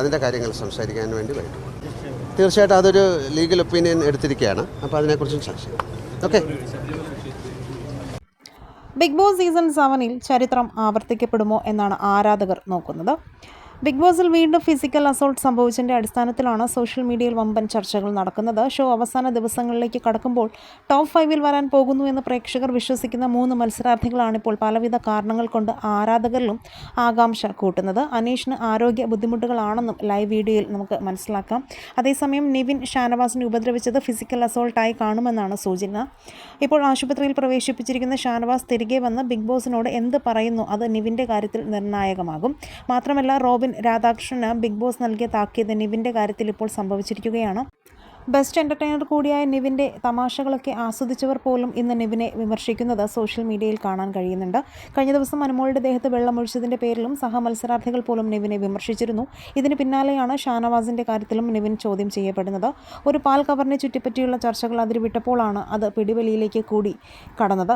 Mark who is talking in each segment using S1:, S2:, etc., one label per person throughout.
S1: അതിന്റെ കാര്യങ്ങൾ സംസാരിക്കാൻ വേണ്ടി വൈകിട്ട് പോകും തീർച്ചയായിട്ടും അതൊരു ലീഗൽ ഒപ്പീനിയൻ എടുത്തിരിക്കുകയാണ്. അപ്പോൾ അതിനെക്കുറിച്ചും ചർച്ച ചെയ്യാം. ഓക്കെ.
S2: ബിഗ് ബോസ് സീസൺ സെവനിൽ ചരിത്രം ആവർത്തിക്കപ്പെടുമോ എന്നാണ് ആരാധകർ നോക്കുന്നത്. ബിഗ് ബോസിൽ വീണ്ടും ഫിസിക്കൽ അസോൾട്ട് സംഭവിച്ചതിന്റെ അടിസ്ഥാനത്തിലാണ് സോഷ്യൽ മീഡിയയിൽ വമ്പൻ ചർച്ചകൾ നടക്കുന്നത്. ഷോ അവസാന ദിവസങ്ങളിലേക്ക് കടക്കുമ്പോൾ ടോപ്പ് ഫൈവിൽ വരാൻ പോകുന്നു എന്ന് പ്രേക്ഷകർ വിശ്വസിക്കുന്ന മൂന്ന് മത്സരാർത്ഥികളാണിപ്പോൾ പലവിധ കാരണങ്ങൾ കൊണ്ട് ആരാധകരിലും ആകാംക്ഷ കൂട്ടുന്നത്. അനീഷിന് ആരോഗ്യ ബുദ്ധിമുട്ടുകളാണെന്നും ലൈവ് വീഡിയോയിൽ നമുക്ക് മനസ്സിലാക്കാം. അതേസമയം നിവിൻ ഷാനവാസിനെ ഉപദ്രവിച്ചത് ഫിസിക്കൽ അസോൾട്ടായി കാണുമെന്നാണ് സൂചന. ഇപ്പോൾ ആശുപത്രിയിൽ പ്രവേശിപ്പിച്ചിരിക്കുന്ന ഷാനവാസ് തിരികെ വന്ന് ബിഗ് ബോസിനോട് എന്ത് പറയുന്നു അത് നിവിന്റെ കാര്യത്തിൽ നിർണായകമാകും. മാത്രമല്ല റോബിൻ രാധാകൃഷ്ണന് ബിഗ് ബോസ് നൽകിയ താക്കീത് നിവിന്റെ കാര്യത്തിൽ ഇപ്പോൾ സംഭവിച്ചിരിക്കുകയാണ്. ബെസ്റ്റ് എന്റർടൈനർ കൂടിയായ നിവിന്റെ തമാശകളൊക്കെ ആസ്വദിച്ചവർ പോലും ഇന്ന് നിവിനെ വിമർശിക്കുന്നത് സോഷ്യൽ മീഡിയയിൽ കാണാൻ കഴിയുന്നുണ്ട്. കഴിഞ്ഞ ദിവസം അനുമോളുടെ ദേഹത്ത് വെള്ളമൊഴിച്ചതിന്റെ പേരിലും സഹമത്സരാർത്ഥികൾ പോലും നിവിനെ വിമർശിച്ചിരുന്നു. ഇതിന് പിന്നാലെയാണ് ഷാനവാസിന്റെ കാര്യത്തിലും നിവിൻ ചോദ്യം ചെയ്യപ്പെടുന്നത്. ഒരു പാൽ കവറിനെ ചുറ്റിപ്പറ്റിയുള്ള ചർച്ചകൾ അതിരുവിട്ടപ്പോഴാണ് അത് പിടിവലിയിലേക്ക് കൂടി കടന്നത്.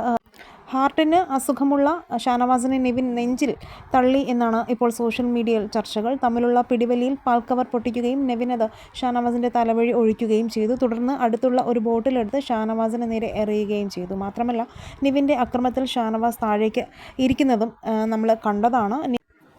S2: ഹാർട്ടിന് അസുഖമുള്ള ഷാനവാസിനെ നിവിൻ നെഞ്ചിൽ തള്ളി എന്നാണ് ഇപ്പോൾ സോഷ്യൽ മീഡിയയിൽ ചർച്ചകൾ. തമ്മിലുള്ള പിടിവലിയിൽ പാൽക്കവർ പൊട്ടിക്കുകയും നെവിൻ അത് ഷാനവാസിന്റെ തലവഴി ഒഴിക്കുകയും ചെയ്തു. തുടർന്ന് അടുത്തുള്ള ഒരു ബോട്ടിലെടുത്ത് ഷാനവാസിന് നേരെ എറിയുകയും ചെയ്തു. മാത്രമല്ല നിവിന്റെ അക്രമത്തിൽ ഷാനവാസ് താഴേക്ക് ഇരിക്കുന്നതും നമ്മൾ കണ്ടതാണ്.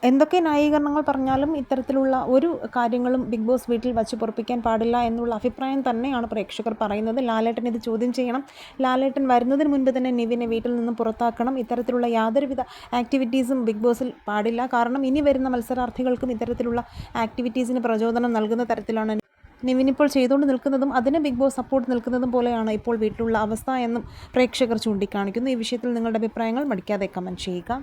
S2: എന്തൊക്കെ ന്യായീകരണങ്ങൾ പറഞ്ഞാലും ഇത്തരത്തിലുള്ള ഒരു കാര്യങ്ങളും ബിഗ് ബോസ് വീട്ടിൽ വച്ച് പൊറപ്പിക്കാൻ പാടില്ല എന്നുള്ള അഭിപ്രായം തന്നെയാണ് പ്രേക്ഷകർ പറയുന്നത്. ലാലേട്ടൻ ഇത് ചോദ്യം ചെയ്യണം. ലാലേട്ടൻ വരുന്നതിന് മുൻപ് തന്നെ നിവിനെ വീട്ടിൽ നിന്ന് പുറത്താക്കണം. ഇത്തരത്തിലുള്ള യാതൊരുവിധ ആക്ടിവിറ്റീസും ബിഗ് ബോസിൽ പാടില്ല. കാരണം ഇനി വരുന്ന മത്സരാർത്ഥികൾക്കും ഇത്തരത്തിലുള്ള ആക്ടിവിറ്റീസിന് പ്രചോദനം നൽകുന്ന തരത്തിലാണ് നിവിൻ ഇപ്പോൾ ചെയ്തുകൊണ്ട് നിൽക്കുന്നതും അതിന് ബിഗ് ബോസ് സപ്പോർട്ട് നിൽക്കുന്നതും പോലെയാണ് ഇപ്പോൾ വീട്ടിലുള്ള അവസ്ഥ എന്നും പ്രേക്ഷകർ ചൂണ്ടിക്കാണിക്കുന്നു. ഈ വിഷയത്തിൽ നിങ്ങളുടെ അഭിപ്രായങ്ങൾ മടിക്കാതെ കമന്റ് ചെയ്യുക.